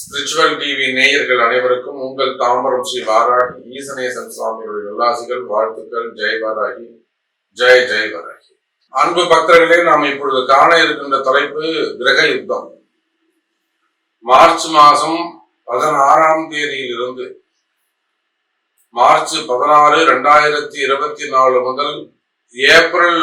Spiritual TV நேயர்கள் அனைவருக்கும் உங்கள் தாம்பரம் ஸ்ரீ வாராகி ஈசனேசன் சுவாமியுடைய நல்லாசிகள் வாழ்த்துக்கள். ஜெய் வாராகி ஜெய் ஜெய் வாராகி. அன்பு பக்தர்களே நாம் இப்பொழுது காண இருக்கின்ற தலைப்பு கிரக யுத்தம். மார்ச் மாதம் பதினாறாம் தேதியிலிருந்து மார்ச் பதினாறு ரெண்டாயிரத்தி இருபத்தி நாலு முதல் ஏப்ரல்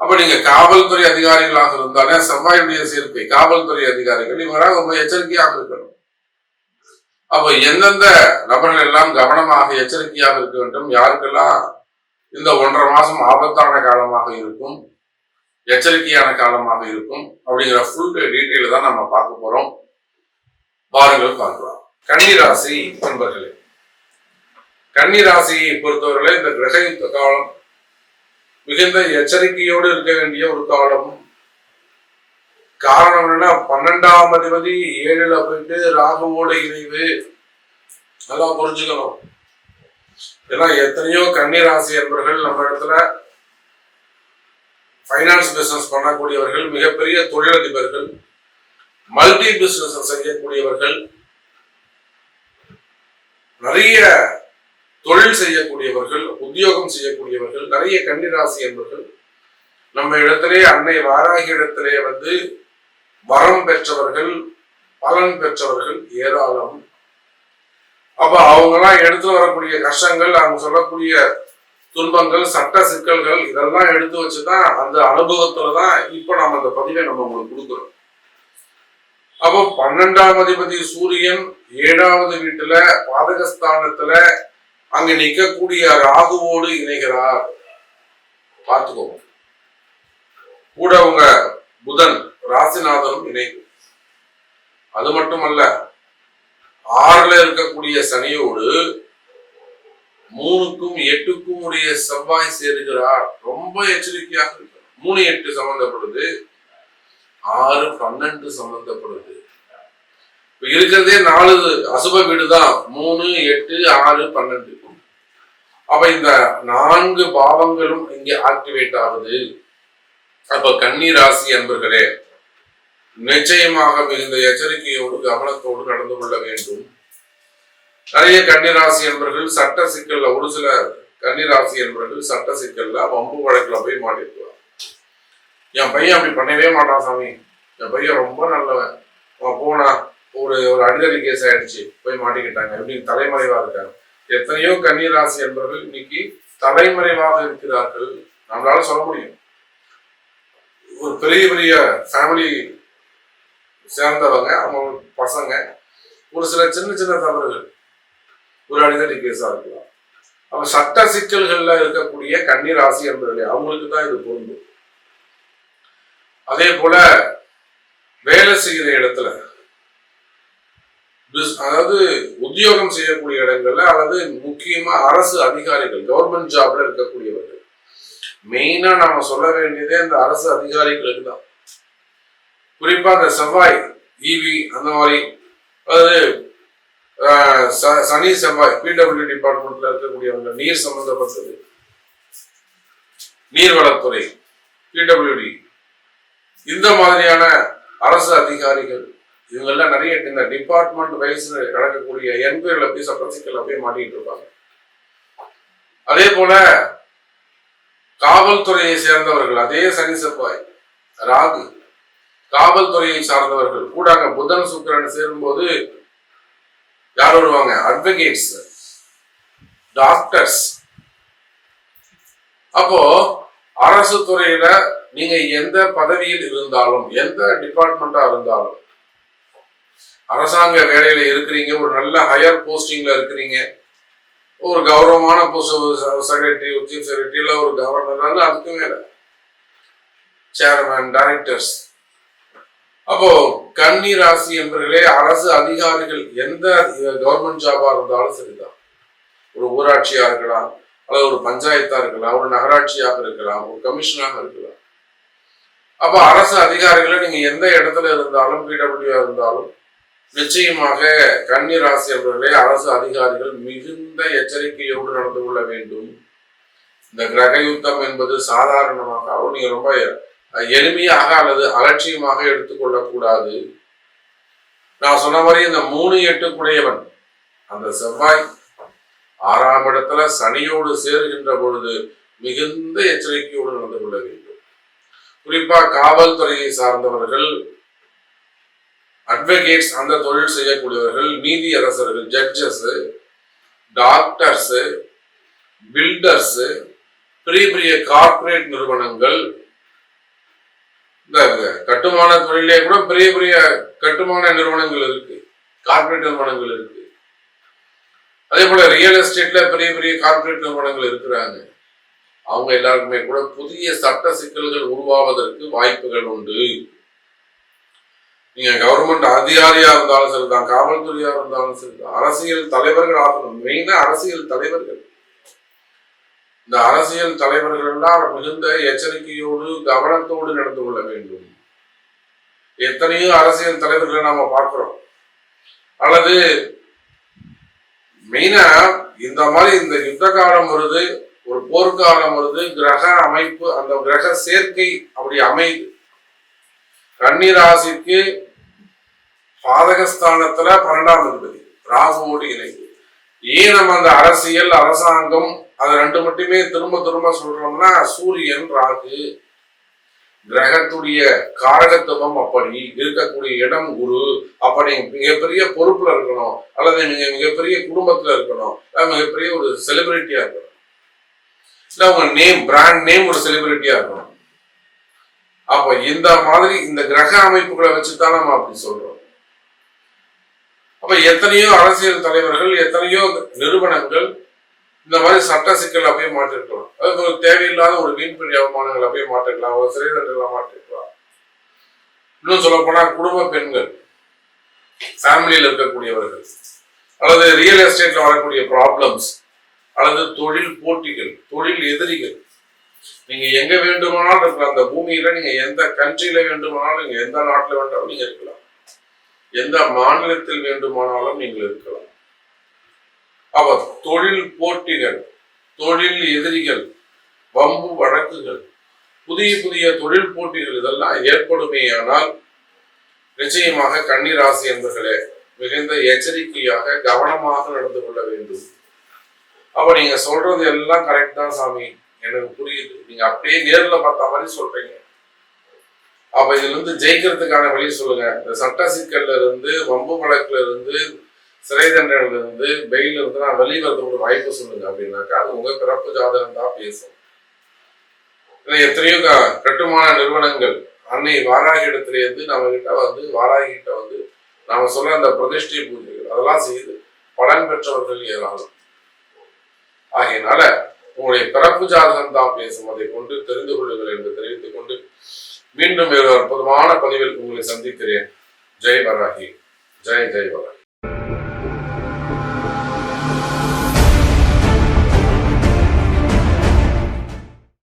அப்ப நீங்க காவல்துறை அதிகாரிகளாக இருந்தாலே செவ்வாயுடைய சேர்க்கை காவல்துறை அதிகாரிகள் இவராக ரொம்ப எச்சரிக்கையாக இருக்கணும். அப்ப எந்தெந்த நபர்கள் எல்லாம் கவனமாக எச்சரிக்கையாக இருக்க வேண்டும்? யாருக்கெல்லாம் இந்த ஒன்றரை மாசம் ஆபத்தான காலமாக இருக்கும்? எச்சரிக்கையான காலமாக இருக்கும்? அப்படிங்கிற ஃபுல் டீட்டெயில் தான் நம்ம பார்க்க போறோம். பாருங்கள் பார்க்கலாம். கன்னிராசி நண்பர்களே கன்னிராசியை பொறுத்தவரை இந்த கிரகயுத்த காலம் மிகுந்த எச்சரிக்கையோடு இருக்க வேண்டிய ஒரு காலம் காரணம் என்னன்னா பன்னெண்டாம் அதிபதி ஏழுல போயிட்டு ராகுவோட இணைவு. நல்லா புரிஞ்சுக்கணும். ஏன்னா எத்தனையோ கன்னிராசி என்பவர்கள் நம்ம இடத்துல ஃபைனான்ஸ் பிசினஸ் பண்ணக்கூடியவர்கள் மிகப்பெரிய தொழிலதிபர்கள் மல்டி பிசினஸ் செய்யக்கூடியவர்கள். நிறைய தொழில் செய்யக்கூடியவர்கள் உத்தியோகம் செய்யக்கூடியவர்கள் நிறைய கன்னிராசி என்பர்கள் நம்ம இடத்திலே அன்னை வாராகி இடத்திலே வந்து வரம் பெற்றவர்கள் பலன் பெற்றவர்கள் ஏராளம். அப்ப அவங்கெல்லாம் எடுத்து வரக்கூடிய கஷ்டங்கள் அவங்க சொல்லக்கூடிய துன்பங்கள் சட்ட சிக்கல்கள் இதெல்லாம் எடுத்து வச்சுதான் அந்த அனுபவத்துல தான் இப்ப நம்ம அந்த பதிவை நம்ம உங்களுக்கு கொடுக்குறோம். அப்போ பன்னெண்டாம் அதிபதி சூரியன் ஏழாவது வீட்டுல பாதகஸ்தானத்துல அங்க நிற்கக்கூடிய ராகுவோடு இணைகிறார். பார்த்துக்கோங்க கூட உங்க புதன் ராசிநாதனும் இணைக்கும் அது மட்டுமல்ல ஆறுல இருக்கக்கூடிய சனியோடு மூணுக்கும் எட்டுக்கும் உடைய செவ்வாய் சேருகிறார். ரொம்ப எச்சரிக்கையாக இருக்கிறார் மூணு எட்டு சம்பந்தப்படுது. ஆறு பன்னெண்டு சம்பந்தப்படுது. இப்ப இருக்கிறதே நாலு அசுப வீடு தான் மூணு எட்டு ஆறு பன்னெண்டு. அப்ப இந்த நான்கு பாவங்களும் இங்கே ஆக்டிவேட் ஆகுது. அப்ப கன்னி ராசி அன்பர்களே நிச்சயமாக மிகுந்த எச்சரிக்கையோடு கவனத்தோடு நடந்து கொள்ள வேண்டும். நிறைய கன்னிராசி என்பர்கள் சட்ட சிக்கல்ல ஒரு சில கன்னிராசி என்பவர்கள் சட்ட சிக்கல்ல வம்பு வழக்குல போய் மாட்டிருக்கலாம் என் பையன் அப்படி பண்ணவே மாட்டான் சாமி. என் பையன் ரொம்ப நல்லவன். அவன் போனா ஒரு ஒரு அடிதடி கேஸ் ஆயிடுச்சு போய் மாட்டிக்கிட்டாங்க. இப்படி தலைமறைவா இருக்காங்க எத்தனையோ கன்னிராசி என்பவர்கள் இன்னைக்கு தலைமறைவாக இருக்கிறார்கள். நம்மளால சொல்ல முடியும். ஒரு பெரிய பெரிய ஃபேமிலி சேர்ந்தவங்க அவங்க பசங்க ஒரு சில சின்ன சின்ன தவறுகள். ஒரு அடிதடி கேஸா இருக்கலாம். அப்ப சட்ட சிக்கல்கள்ல இருக்கக்கூடிய கன்னிராசி ராசி என்பதில்லை அவங்களுக்கு தான் இது பொருந்தும். அதே போல வேலை செய்கிற இடத்துல அதாவது உத்தியோகம் செய்யக்கூடிய இடங்கள்ல அல்லது முக்கியமா அரசு அதிகாரிகள் கவர்மெண்ட் ஜாப்ல இருக்கக்கூடியவர்கள். மெயினா நாம சொல்ல வேண்டியதே அந்த அரசு அதிகாரிகளுக்கு தான். குறிப்பா அந்த செவ்வாய் ஈவி அந்த மாதிரி அதாவது ச- சனி செவ்வாய் பிடபிள்யூ டிபார்ட்மெண்ட்ல இருக்கக்கூடியவங்க நீர் சம்பந்தப்பட்டது. நீர்வளத்துறை பிடபிள்யூடி இந்த மாதிரியான அரசு அதிகாரிகள் இவங்கெல்லாம் நிறைய இந்த டிபார்ட்மெண்ட் வைஸ் நடக்கக்கூடிய என்கொயரில போய் சட்ட சிக்கல்ல போய் மாட்டிட்டு இருப்பாங்க. அதே போல காவல்துறையை சேர்ந்தவர்கள் அதே சனி செவ்வாய் ராகு காவல்துறையை சார்ந்தவர்கள் கூடாங்க புதன் சுக்கரன் சேரும்போது யார் வருவாங்க? அட்வொகேட்ஸ் டாக்டர்ஸ் அப்போ அரசு துறையில நீங்க எந்த பதவியில் இருந்தாலும் எந்த டிபார்ட்மெண்டா இருந்தாலும் அரசாங்க வேலையில இருக்கிறீங்க ஒரு நல்ல ஹையர் போஸ்டிங்ல இருக்கிறீங்க. ஒரு கௌரவமான செக்ரட்டரி சீஃப் செக்ரட்டரி இல்ல ஒரு கவர்னர் அதுக்கு மேல. சேர்மேன் டைரக்டர்ஸ் அப்போ கன்னி ராசி என்பவர்களே அரசு அதிகாரிகள் எந்த கவர்மெண்ட் ஜாபா இருந்தாலும் சரிதான். ஒரு ஊராட்சியா இருக்கலாம் அல்லது ஒரு பஞ்சாயத்தா இருக்கலாம் ஒரு நகராட்சியாக இருக்கலாம் ஒரு கமிஷனாக இருக்கலாம். அப்போ அரசு அதிகாரிகளை நீங்க எந்த இடத்துல இருந்தாலும் பிடபிள்யூ இருந்தாலும் நிச்சயமாக கன்னி ராசி அரசு அதிகாரிகள் மிகுந்த எச்சரிக்கையோடு நடந்து கொள்ள வேண்டும். இந்த கிரக யுத்தம் என்பது சாதாரணமாக நீங்க ரொம்ப எளிமையாக அல்லது அலட்சியமாக எடுத்துக்கொள்ளக்கூடாது. நான் சொன்ன மாதிரி இந்த மூணு எட்டு குடையவன் அந்த செவ்வாய் ஆறாம் இடத்துல சனியோடு சேருகின்ற பொழுது மிகுந்த எச்சரிக்கையோடு நடந்து கொள்ள வேண்டும். குறிப்பா காவல்துறையை சார்ந்தவர்கள் அட்வொகேட்ஸ் அந்த தொழில் செய்யக்கூடியவர்கள் நீதி அரசர்கள் ஜட்ஜஸ் டாக்டர்ஸ் பில்டர்ஸ் பெரிய பெரிய கார்ப்பரேட் நிறுவனங்கள் இந்த கட்டுமான தொழிலே கூட பெரிய பெரிய கட்டுமான நிறுவனங்கள் இருக்கு. கார்ப்பரேட் நிறுவனங்கள் இருக்கு. அதே போல ரியல் எஸ்டேட்ல பெரிய பெரிய கார்ப்பரேட் நிறுவனங்கள் இருக்கிறாங்க. அவங்க எல்லாருக்குமே கூட புதிய சட்ட சிக்கல்கள் உருவாவதற்கு வாய்ப்புகள் உண்டு. நீங்க கவர்மெண்ட் அதிகாரியா இருந்தாலும் சரிதான் காவல்துறையா இருந்தாலும் சரிதான் அரசியல் தலைவர்கள் ஆகணும். மெயினா அரசியல் தலைவர்கள். இந்த அரசியல் தலைவர்கள் எல்லாம் மிகுந்த எச்சரிக்கையோடு கவனத்தோடு நடந்து கொள்ள வேண்டும். எத்தனையோ அரசியல் தலைவர்களை நாம பார்க்கிறோம். அல்லது மெயினா இந்த மாதிரி இந்த யுத்த காலம் வருது ஒரு போர்க்காலம் வருது கிரக அமைப்பு அந்த கிரக சேர்க்கை அப்படி அமையுது. கன்னிராசிக்கு பாதகஸ்தானத்துல பன்னெண்டாம் அதிபதி ராகுவோடு இணைந்து. ஏன் நம்ம அந்த அரசியல் அரசாங்கம் அது ரெண்டு மட்டுமே திரும்ப திரும்ப சொல்றோம்னா சூரியன் ராகு கிரகத்துடைய காரகத்துவம் அப்படி இருக்கக்கூடிய இடம் குரு அப்படி மிகப்பெரிய பொறுப்புல இருக்கணும் அல்லது நீங்க மிகப்பெரிய குடும்பத்துல இருக்கணும் மிகப்பெரிய ஒரு செலிபிரிட்டியா இருக்கணும். இல்ல உங்க நேம் பிராண்ட் நேம் ஒரு செலிபிரிட்டியா இருக்கணும். அப்போ இந்த மாதிரி இந்த கிரக அமைப்புகளை வச்சுதான் நம்ம அப்படி சொல்றோம். அப்ப எத்தனையோ அரசியல் தலைவர்கள் எத்தனையோ நிறுவனங்கள் இந்த மாதிரி சட்ட சிக்கல் அப்படியே மாற்றிருக்கலாம். அது ஒரு தேவையில்லாத ஒரு வீண்பழி அவமானங்கள் அப்படியே மாற்றிருக்கலாம். ஒரு சிறை தண்டனை மாற்றிருக்கலாம். இன்னும் சொல்ல போனா குடும்ப பெண்கள் ஃபேமிலியில் இருக்கக்கூடியவர்கள் அல்லது ரியல் எஸ்டேட்ல வரக்கூடிய ப்ராப்ளம்ஸ் அல்லது தொழில் போட்டிகள் தொழில் எதிரிகள். நீங்க எங்க வேண்டுமானாலும் இருக்கலாம். அந்த பூமியில நீங்க எந்த கண்ட்ரியில வேண்டுமானாலும் நீங்க எந்த நாட்டுல வேண்டாலும் நீங்க இருக்கலாம். எந்த மாநிலத்தில் வேண்டுமானாலும் நீங்கள் இருக்கலாம். அவர் தொழில் போட்டிகள் தொழில் எதிரிகள் வம்பு வழக்குகள் புதிய புதிய தொழில் போட்டிகள் இதெல்லாம் ஏற்படுமேயானால் நிச்சயமாக கன்னிராசி என்பர்களே மிகுந்த எச்சரிக்கையாக கவனமாக நடந்து கொள்ள வேண்டும். அப்ப நீங்க சொல்றது எல்லாம் கரெக்ட் தான் சாமி. எனக்கு புரியுது. நீங்க அப்படியே நேர்ல பார்த்த மாதிரி சொல்றீங்க. அப்ப இதுல இருந்து ஜெயிக்கிறதுக்கான வழி சொல்லுங்க. இந்த சட்ட சிக்கல்ல இருந்து வம்பு வழக்குல இருந்து சிறை தண்டனையில இருந்து பெயில் இருந்து நான் வெளிவரதுக்கு ஒரு வாய்ப்பு சொல்லுங்க அப்படின்னாக்கா அது உங்க பிறப்பு ஜாதகம் தான் பேசும். எத்தனையோ கட்டுமான நிறுவனங்கள் அன்னை வாராகி இடத்துல இருந்து நம்ம கிட்ட வந்து வாராகி கிட்ட வந்து நாம சொல்ற அந்த பிரதிஷ்டை பூஜைகள் அதெல்லாம் செய்து பலன் பெற்றவர்கள் ஏராளம். ஆகையினால உங்களுடைய பிறப்பு ஜாதகம் தான் பேசும். அதை கொண்டு தெரிந்து கொள்ளுங்கள் என்று தெரிவித்துக் கொண்டு மீண்டும் ஒரு அற்புதமான பதிவில் உங்களை சந்திக்கிறேன். ஜெய் வராகி ஜெய் ஜெய் வராகி